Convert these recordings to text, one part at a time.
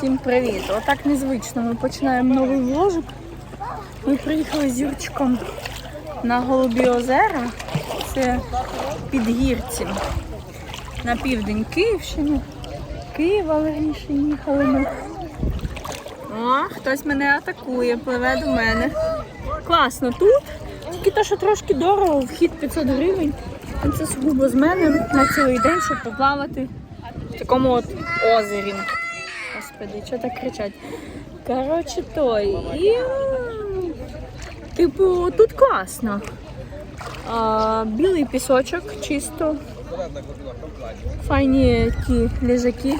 Всім привіт! Отак незвично. Ми починаємо новий вложик. Ми приїхали з Юрчиком на Голубі озера. Це підгірці. На південь Київщини. Києва раніше їхали ми. О, хтось мене атакує, пливе до мене. Класно тут. Тільки те, що трошки дорого, вхід 500 гривень. Це сугубо з мене на цілий день, щоб поплавати в такому от озері. Господи, що так кричать? Коротше, той. І, типу, тут класно. А, білий пісочок, чисто. Файні ті ліжаки.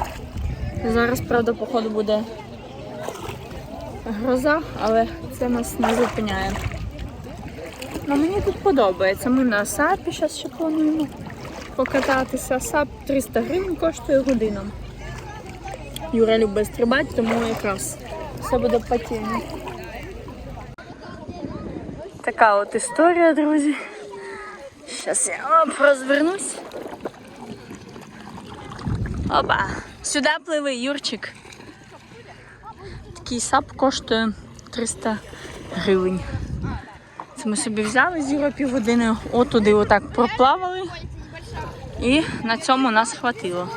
Зараз, правда, походу буде гроза, але це нас не зупиняє. Ну, мені тут подобається. Ми на САПі зараз ще плануємо покататися. САП 300 гривень коштує година. Юра любить стрибати, тому якраз все буде по. Така от історія, друзі. Зараз я оп, розвернусь. Опа! Сюди пливи, Юрчик. Такий сап коштує 300 гривень. Це ми собі взяли з Юра півгодини, отуди отак проплавали. І на цьому нас хватило.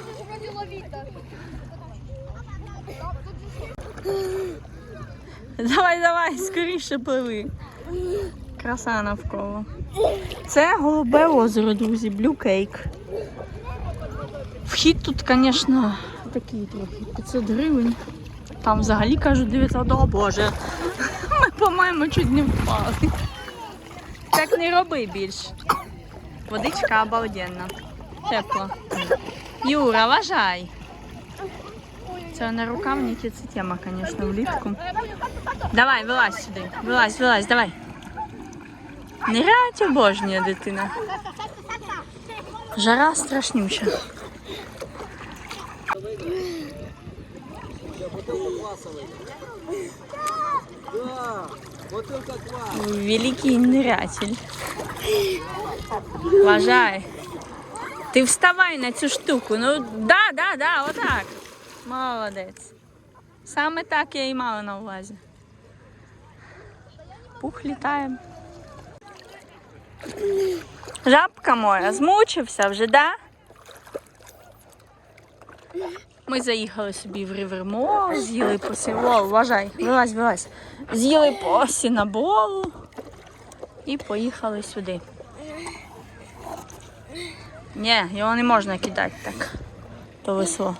Давай, давай, скоріше пливи. Краса навколо. Це голубе озеро, друзі, Blue Cake. Вхід тут, звісно, такий трохи 500 гривень. Там взагалі кажуть 900, о боже. Ми, по-моєму, чуть не впали. Так не роби більш. Водичка обалденна. Тепло. Юра, вважай. Це на рукавниці, це тема, звісно, влітку. Давай, вилазь сюди. Вилазь, вилазь, давай. Нирять обожнює дитина. Жара страшнюща. Великий нырятель. Вважай. Ти вставай на цю штуку. Ну да, да, да, отак. Молодець. Саме так я і мала на увазі. Пух літає. Жабка моя, змучився вже, да? Ми заїхали собі в Ривермо, з'їли по сіло, вважай, вилазь, вилазь. З'їли по сінаболу і поїхали сюди. Ні, його не можна кидати так. То весело.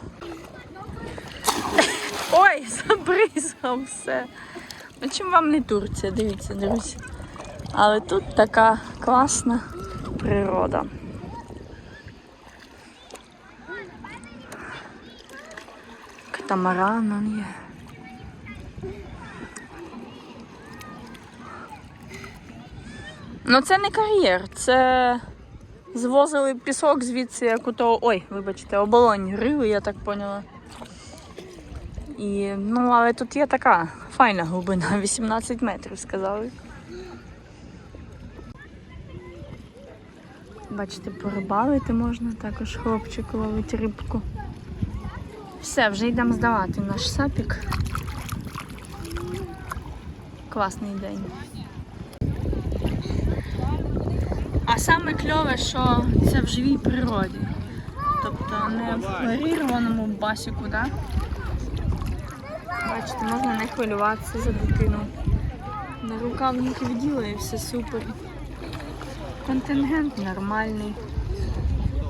Ой, забризгав все. Ну чим вам не Турція, дивіться, друзі. Але тут така класна природа. Катамаран он є. Ну це не кар'єр, це звозили пісок звідси, як у того. Ой, вибачте, оболонь рили, я так поняла. І, ну, але тут є така файна глибина, 18 метрів, сказали. Бачите, порибалити можна, також хлопчик ловить рибку. Все, вже йдемо здавати наш сапік. Класний день. А саме кльове, що це в живій природі. Тобто не в хлорірованому басіку, да? Бачите, можна не хвилюватися за дитину. На рукавники вділи і все супер. Контингент нормальний.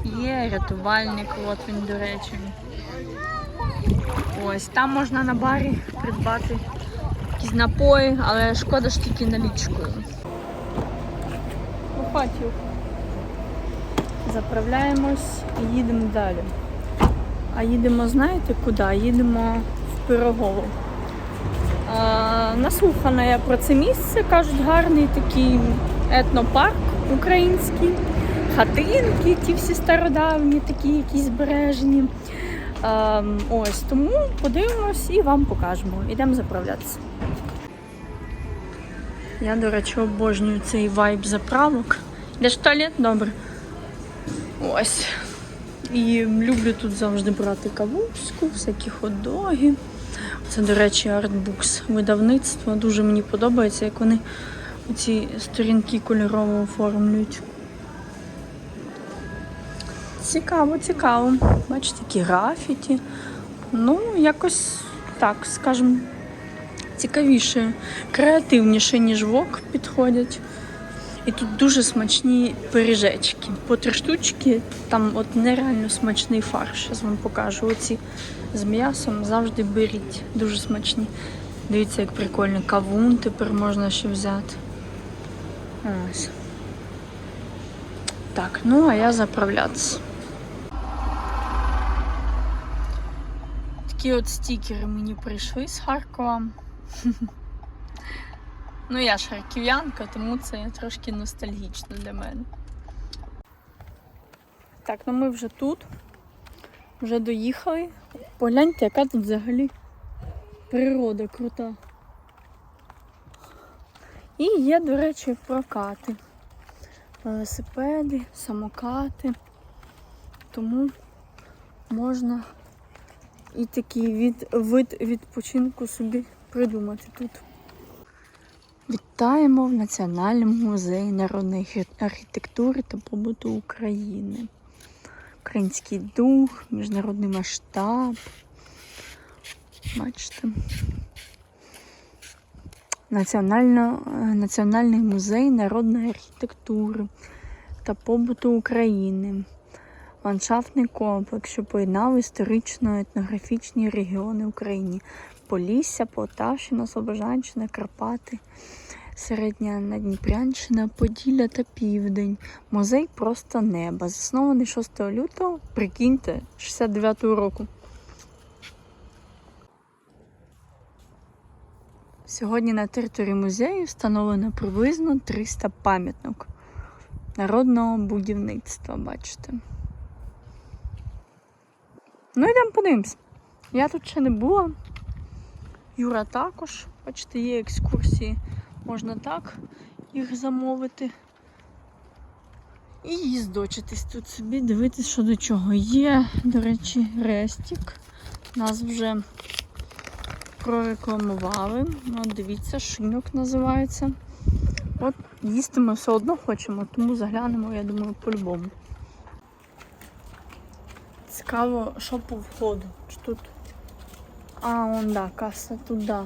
Є рятувальник, от він, до речі. Ось там можна на барі придбати якісь напої, але шкода ж тільки налічкою. Лопатів. Заправляємось і їдемо далі. А їдемо, знаєте куди? Їдемо в Пирогово. Наслухана я про це місце, кажуть, гарний такий етнопарк український, хатинки, ті всі стародавні, такі якісь збережені. Ось тому подивимось і вам покажемо. Йдемо заправлятися. Я, до речі, обожнюю цей вайб заправок. Йдеш в туалет? Добре. Ось. І люблю тут завжди брати кавуську, всякі хот-доги. Це, до речі, артбукс. Видавництво. Дуже мені подобається, як вони ці сторінки кольорово оформлюють. Цікаво, цікаво. Бачите, такі графіті. Ну, якось так, скажімо, цікавіше, креативніше, ніж вок підходять. І тут дуже смачні пиріжечки. По три штучки, там от нереально смачний фарш. Зараз вам покажу. Оці з м'ясом завжди беріть. Дуже смачні. Дивіться, як прикольно. Кавун тепер можна ще взяти. Ось. Так, ну а я заправлятися. Такі от стікери мені прийшли з Харкова. Ну, я ж харків'янка, тому це трошки ностальгічно для мене. Так, ну ми вже тут. Вже доїхали. Погляньте, яка тут взагалі природа крута. І є, до речі, прокати. Велосипеди, самокати. Тому можна і такий від, вид відпочинку собі придумати тут. Вітаємо в Національному музеї народної архітектури та побуту України. Український дух, міжнародний масштаб. Бачите. Національно, Національний музей народної архітектури та побуту України. Ландшафтний комплекс, що поєднав історично-етнографічні регіони України. Полісся, Полтавщина, Слобожанщина, Карпати, Середня Надніпрянщина, Поділля та Південь. Музей просто неба. Заснований 6 лютого, прикиньте, 69-го року. Сьогодні на території музею встановлено приблизно 300 пам'яток народного будівництва, бачите. Ну, йдемо подивимось. Я тут ще не була. Юра також. Бачите, є екскурсії. Можна так їх замовити. І їздочитись тут собі, дивитись, що до чого. Є, до речі, рестік. Нас вже прорекламували. Ну, от дивіться, шинок називається. От їсти ми все одно хочемо, тому заглянемо, я думаю, по-любому. Цікаво, що по входу. Чи тут а, он да, каса туди.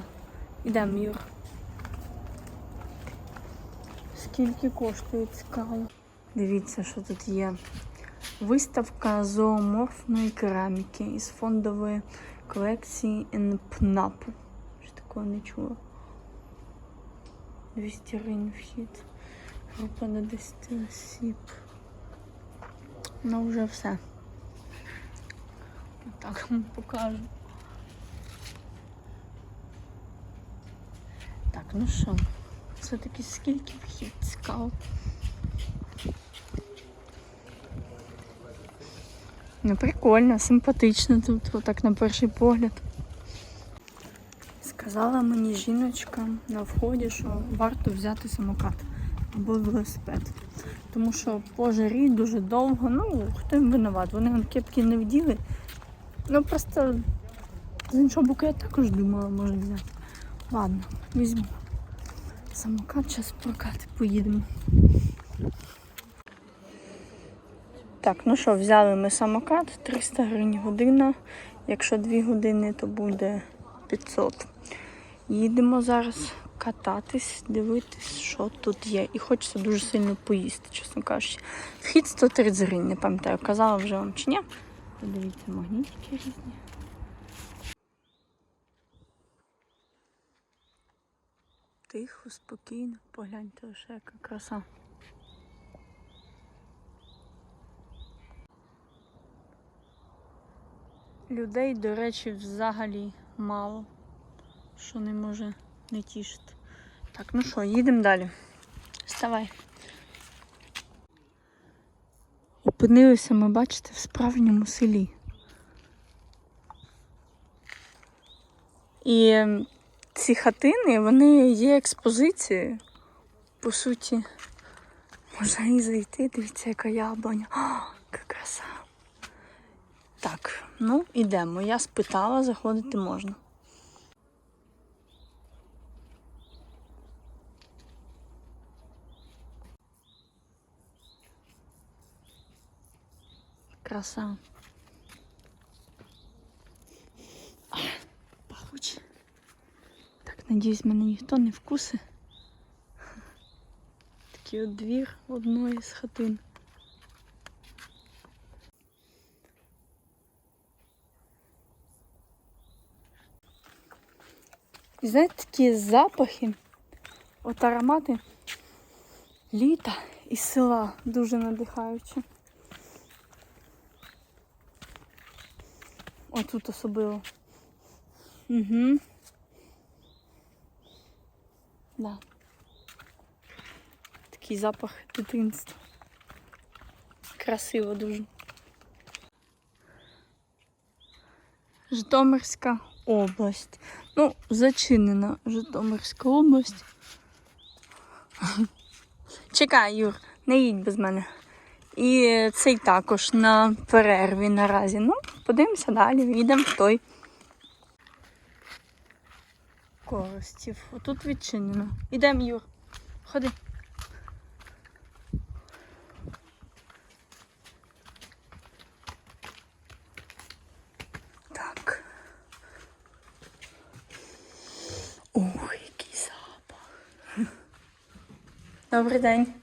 Ідемо, Юр. Скільки коштує цікаво. Дивіться, що тут є. Виставка зооморфної кераміки із фондової колекції НПНАПу. Що такого не чула. 200 гривень вхід. Група на 10 осіб. Ну вже все. Так вам покажу. Ну що, все-таки скільки вхід цікаво. Ну, прикольно, симпатично тут, отак на перший погляд. Сказала мені жіночка на вході, що варто взяти самокат або велосипед. Тому що по жарі дуже довго, ну, хто їм винуват, вони кепки не вділи. Ну просто з іншого боку я також думала, може взяти. Ладно, візьму. Самокат, зараз прокати, поїдемо. Так, ну що, взяли ми самокат, 300 гривень година. Якщо 2 години, то буде 500. Їдемо зараз кататись, дивитись, що тут є. І хочеться дуже сильно поїсти, чесно кажучи. Вхід 130 гривень, не пам'ятаю, казала вже вам чи ні. Подивіться, магнітики різні. Тихо, спокійно, погляньте лише яка краса. Людей, до речі, взагалі мало, що не може не тішити. Так, ну що, їдемо далі. Вставай. Опинилися ми, бачите, в справжньому селі. І ці хатини, вони є експозицією. По суті, можна і зайти, дивіться, яка яблуня. О, яка краса. Так, ну йдемо. Я спитала, заходити можна. Краса. Надіюсь, мене ніхто не вкусить. Такий от двір одної з хатин. І знаєте, такі запахи, от аромати літа і села дуже надихаючі. Отут особливо. Угу. Да. Такий запах дитинства. Красиво дуже. Житомирська область. Ну, зачинена Житомирська область. Чекай, Юр, не їдь без мене. І цей також на перерві наразі. Ну, подивимося далі, їдемо в той. Коростів. Отут відчинено. Ідемо, Юр. Ходи. Так. Ой, який запах. Добрий день.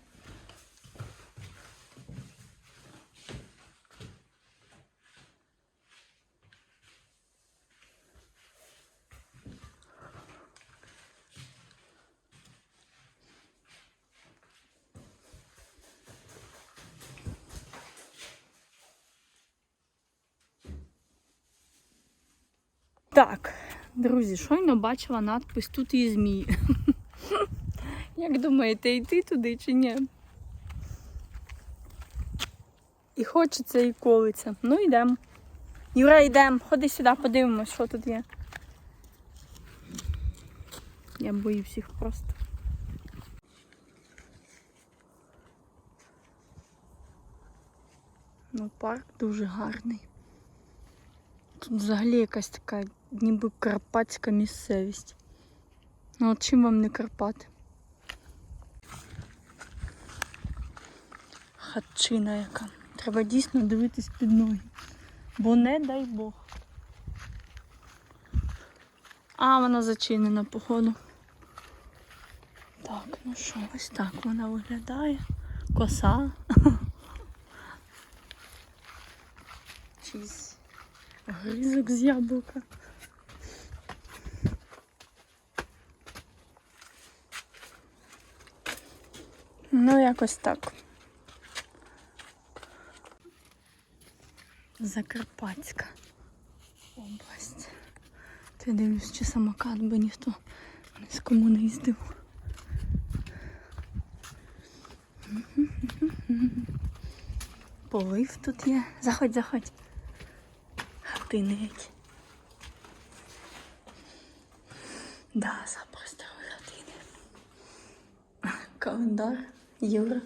Так, друзі, щойно бачила надпис тут і змії. Як думаєте, йти туди чи ні? І хочеться, і колиться. Ну йдемо. Юра, йдемо. Ходи сюди, подивимось, що тут є. Я боюсь їх просто. Ну, парк дуже гарний. Тут взагалі якась така ніби карпатська місцевість. Ну от чим вам не Карпати? Хатчина яка. Треба дійсно дивитись під ноги. Бо не дай Бог. А, вона зачинена, походу. Так, ну що, ось так вона виглядає. Коса. Чись. Гризок з яблука. Ну, якось так. Закарпатська область. Ти дивлюсь, чи самокат би ніхто з кому не їздив. Полив тут є. Заходь, заходь. Хатини які. Да, запах старої хатини. Календар, Юра.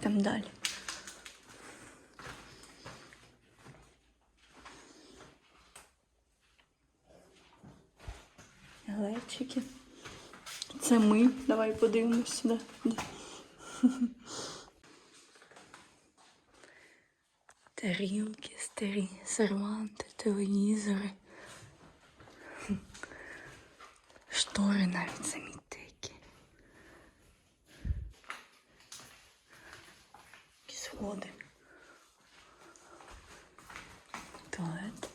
Там далі. Глечики. Це ми. Давай подивимось сюди. Тарілки, старі, серванти, телевізори. Штори навіть самі такі. Які сходи. Туалет.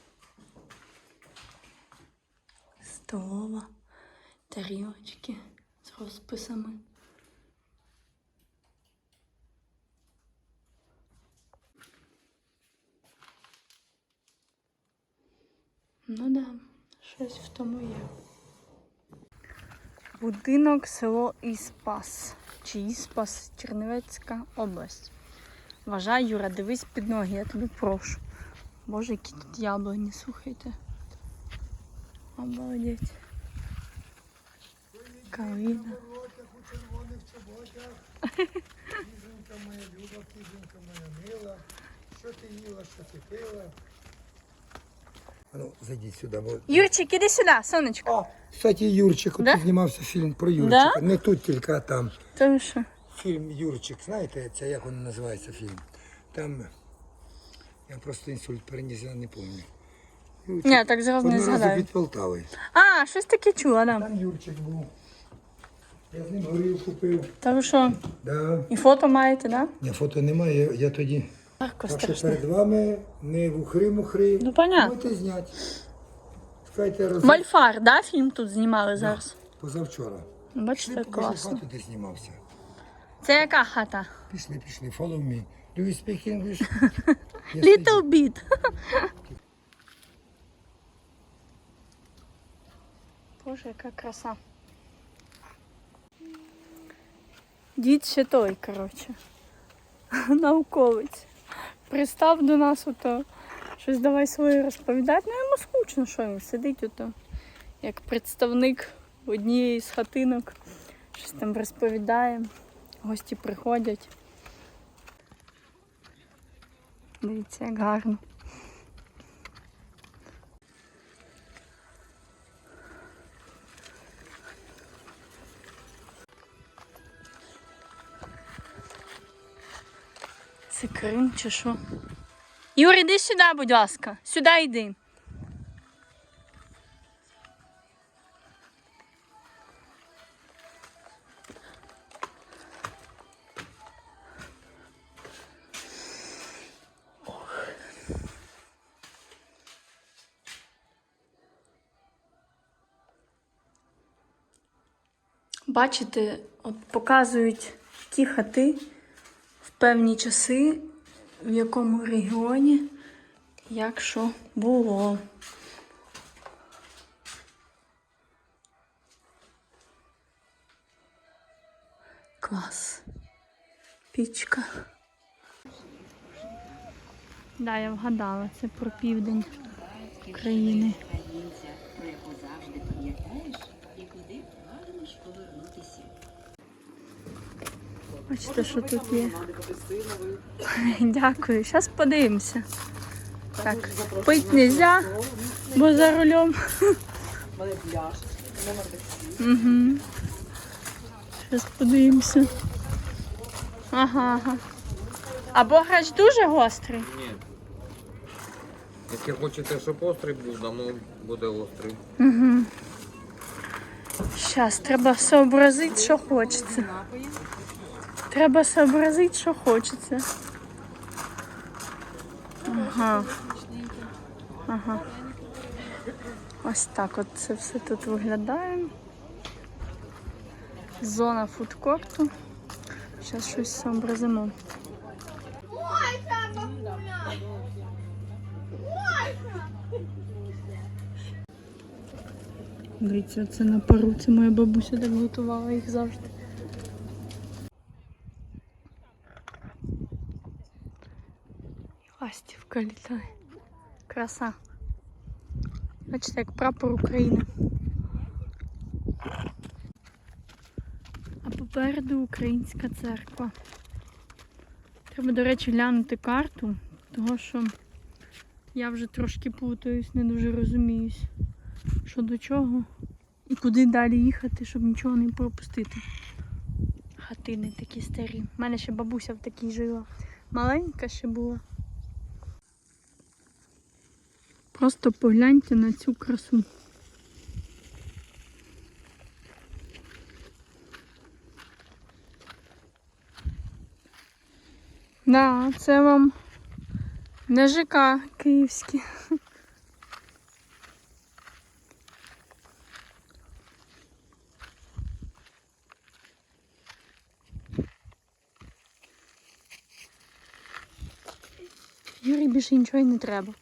Столова. Тарілочки з розписами. Ну да, щось в тому є. Будинок село Іспас. Чи Іспас, Чернівецька область. Вважай, Юра, дивись під ноги, я тебе прошу. Боже, які тут яблуні, слухайте. Обалдеть. Калина. Кізонька моя люба, кізонька моя мила. Що ти їла, що ти пила? Ну, зайдіть сюди. Бо... Юрчик, іди сюди, сонечко. О, кстати, Юрчик, от Да? тут знімався фільм про Юрчика. Не тут тільки, а там. Тому що? Фільм Юрчик, знаєте, це як він називається фільм? Там Я просто інсульт переніс, я не пам'ятаю. Ні, так зразу не згадаю. під Полтавою. А, щось таке чула, да. Там Юрчик був. Я з ним горілку пив. Та ви що, Да. і фото маєте, да? Ні, фото немає, я, я тоді. Легко Так що страшно. перед вами не вухри-мухри. Ну, понятно. Можете зняти. Скажете роз... Мальфар, да, фільм тут знімали зараз? позавчора. Бачите, Пішли, класно. хату, де знімався. Це яка хата? Пішли, пішли, follow me. Do you speak English? I. Little bit. Боже, яка краса. Дід ще той, коротше. Науковець. Пристав до нас ото. Щось давай своє розповідати. Ну йому скучно, що він сидить ото. Як представник однієї з хатинок. Щось там розповідає. Гості приходять. Дивіться, як гарно. Крим чи що? Юрій, іди сюди, будь ласка. Сюди йди. Бачите, от показують ті хати в певні часи, в якому регіоні, як що було. Клас. Пічка. Да, я вгадала, це про південь країни. Українця, про яку завжди пам'ятаєш і куди прагнеш повернутися. Бачите, що тут є. Дякую. Зараз подивимося. Так, пить нельзя, бо за рулем. Угу. Зараз подивимося. Ага, ага. А бограч дуже гострий. Ні. Якщо хочете, щоб острий був, дамо буде острий. Угу. Зараз треба сообразити, що хочеться. Треба сообразити, що хочеться. Ага. Ага. Ось так от це все тут виглядає. Зона фудкорту. Зараз щось сообразимо. Дивіться, це на пару. Це моя бабуся так готувала їх завжди. Ластівка літає. Краса. Бачите, як прапор України. А попереду українська церква. Треба, до речі, глянути карту, того що я вже трошки плутаюсь, не дуже розуміюсь, що до чого і куди далі їхати, щоб нічого не пропустити. Хатини такі старі. У мене ще бабуся в такій жила. Маленька ще була. Просто погляньте на цю красу. Да, це вам не ЖК київські. Юрій більше нічого й не треба.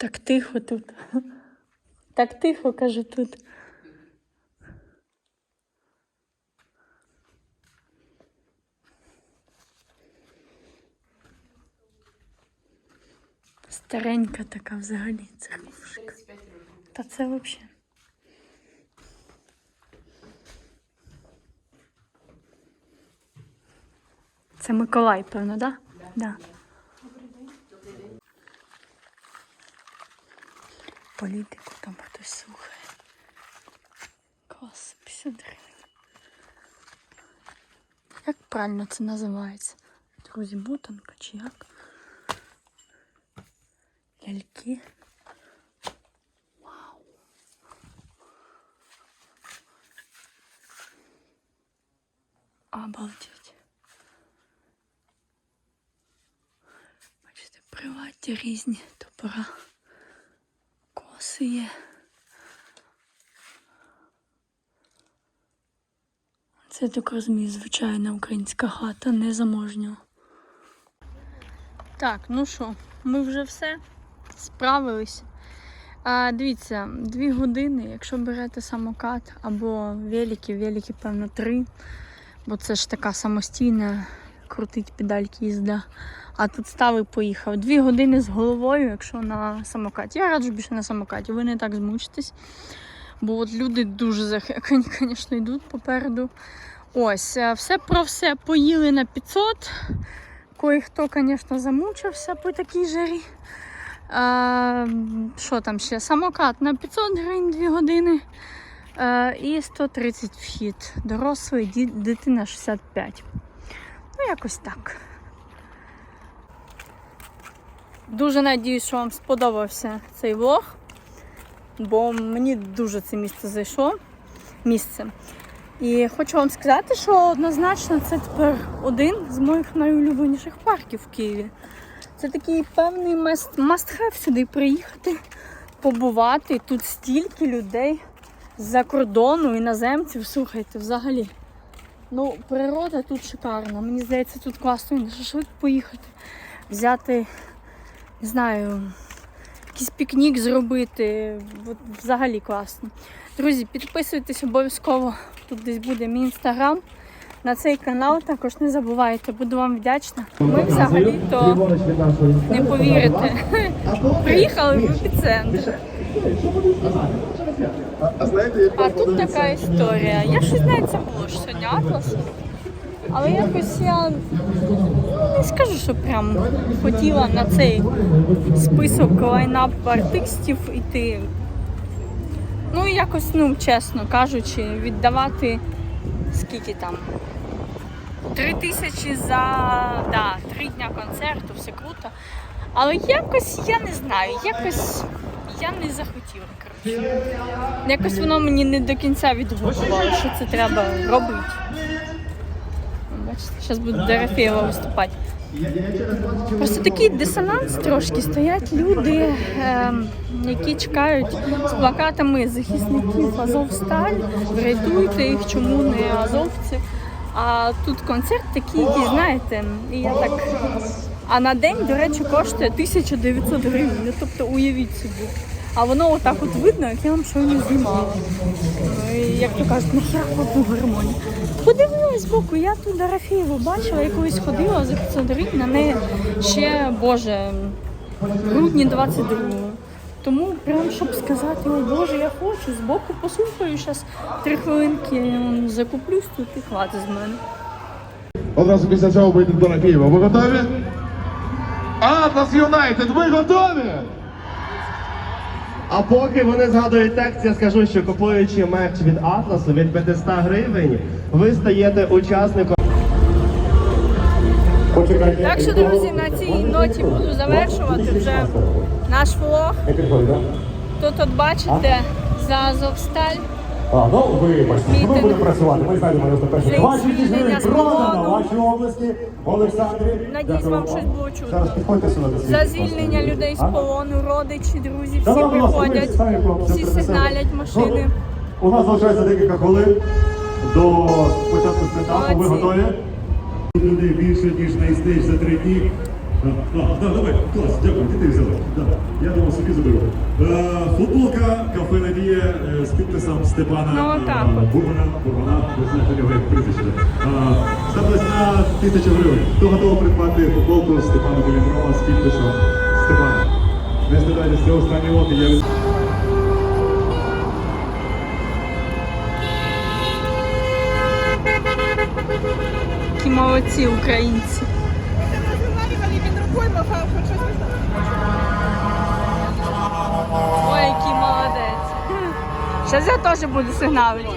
Так тихо тут. Так тихо, каже тут. Старенька така взагалі церквушка. Та це взагалі. Це Миколай, певно, так? Да? Да. політику там хтось слухає. Клас, 50 гривень. Як правильно це називається? Друзі, мотанка чи як? Ляльки. Вау. Обалдеть. Бачите, приватні різні топора. Є. Це так розумію, звичайна українська хата, не заможнього. Так, ну що, ми вже все справились. А, дивіться, дві години, якщо берете самокат або велики, велики, певно, три, бо це ж така самостійна крутить педальки їзда. А тут став і поїхав. Дві години з головою, якщо на самокаті. Я раджу більше на самокаті, ви не так змучитесь. Бо от люди дуже захекані, звісно, йдуть попереду. Ось, е, все про все поїли на 500. Кое-хто, звісно, замучився по такій жарі. Е, що там ще? Самокат на 500 гривень 2 години. Е, і 130 вхід. Дорослий, дитина 65. Ну, якось так. Дуже надіюсь, що вам сподобався цей влог, бо мені дуже це місце зайшло. Місце. І хочу вам сказати, що однозначно це тепер один з моїх найулюбленіших парків в Києві. Це такий певний must- must-have сюди приїхати, побувати. Тут стільки людей з-за кордону, іноземців. Слухайте, взагалі. Ну, природа тут шикарна. Мені здається, тут класно на шашлик поїхати, взяти, не знаю, якийсь пікнік зробити. От, взагалі класно. Друзі, підписуйтесь обов'язково. Тут десь буде мій інстаграм. На цей канал також не забувайте, буду вам вдячна. Ми взагалі-то не повірите. Приїхали в епіцентр. А тут така історія. Я щось навіть забула, що сьогодні Атлас. Але якось я не скажу, що прям хотіла на цей список лайнап артистів іти. Ну і якось, ну, чесно кажучи, віддавати скільки там. Три тисячі за да, три дня концерту, все круто. Але якось я не знаю, якось я не захотіла. Якось воно мені не до кінця відгукувало, що це треба робити. Бачите, зараз буде Дорофєєва виступати. Просто такий дисонанс трошки стоять люди, ем, які чекають з плакатами захисників Азовсталь, врятуйте їх, чому не азовці. А тут концерт такий, який, знаєте, і я так. А на день, до речі, коштує 1900 гривень. Ну, тобто уявіть собі. А воно отак от видно, як я вам щойно знімала. Ну, і як то кажуть, нахіра одну гармонію. Подивилась збоку, я тут Дорофєєву бачила, я ходила за 500 гривень на неї ще, боже, в грудні 22-го. Тому прям щоб сказати, о Боже, я хочу, збоку послухаю зараз три хвилинки закуплюсь тут і хватить з мене. Одразу після цього вийдуть до Києва. Ви готові? Атлас Юнайтед, ви готові? А поки вони згадують текст, я скажу, що купуючи мерч від Атласу від 500 гривень, ви стаєте учасником. Так що, друзі, на цій ноті буду завершувати вже наш влог. Тут от бачите за Азовсталь. А, ну вибачте, ми будемо працювати. Ми знайдемо 91 За Ваші з продано вашій області, Олександрі. Надіюсь, вам щось було чутно. Зараз підходьте сюди За звільнення людей з полону, родичі, друзі, всі приходять, всі сигналять машини. Ну, у нас залишається декілька хвилин до початку спектаклю. Ви готові? Людей більше, ніж на стейдж за три дні. А, а, да, давай, клас, дякую, ти ти взяла. Да, я думав собі заберу. Е, футболка, кафе Надія е, з підписом Степана Ну, отак е, от. Бурбана, Бурбана, ви знаєте, його як прізвище. Е, Ставилось на тисячу гривень. Хто готовий придбати футболку Степана Долінрова з підписом Степана? Не здавайтеся, це останній лот, і я від... Які молодці українці. Зараз я теж буду сигналити.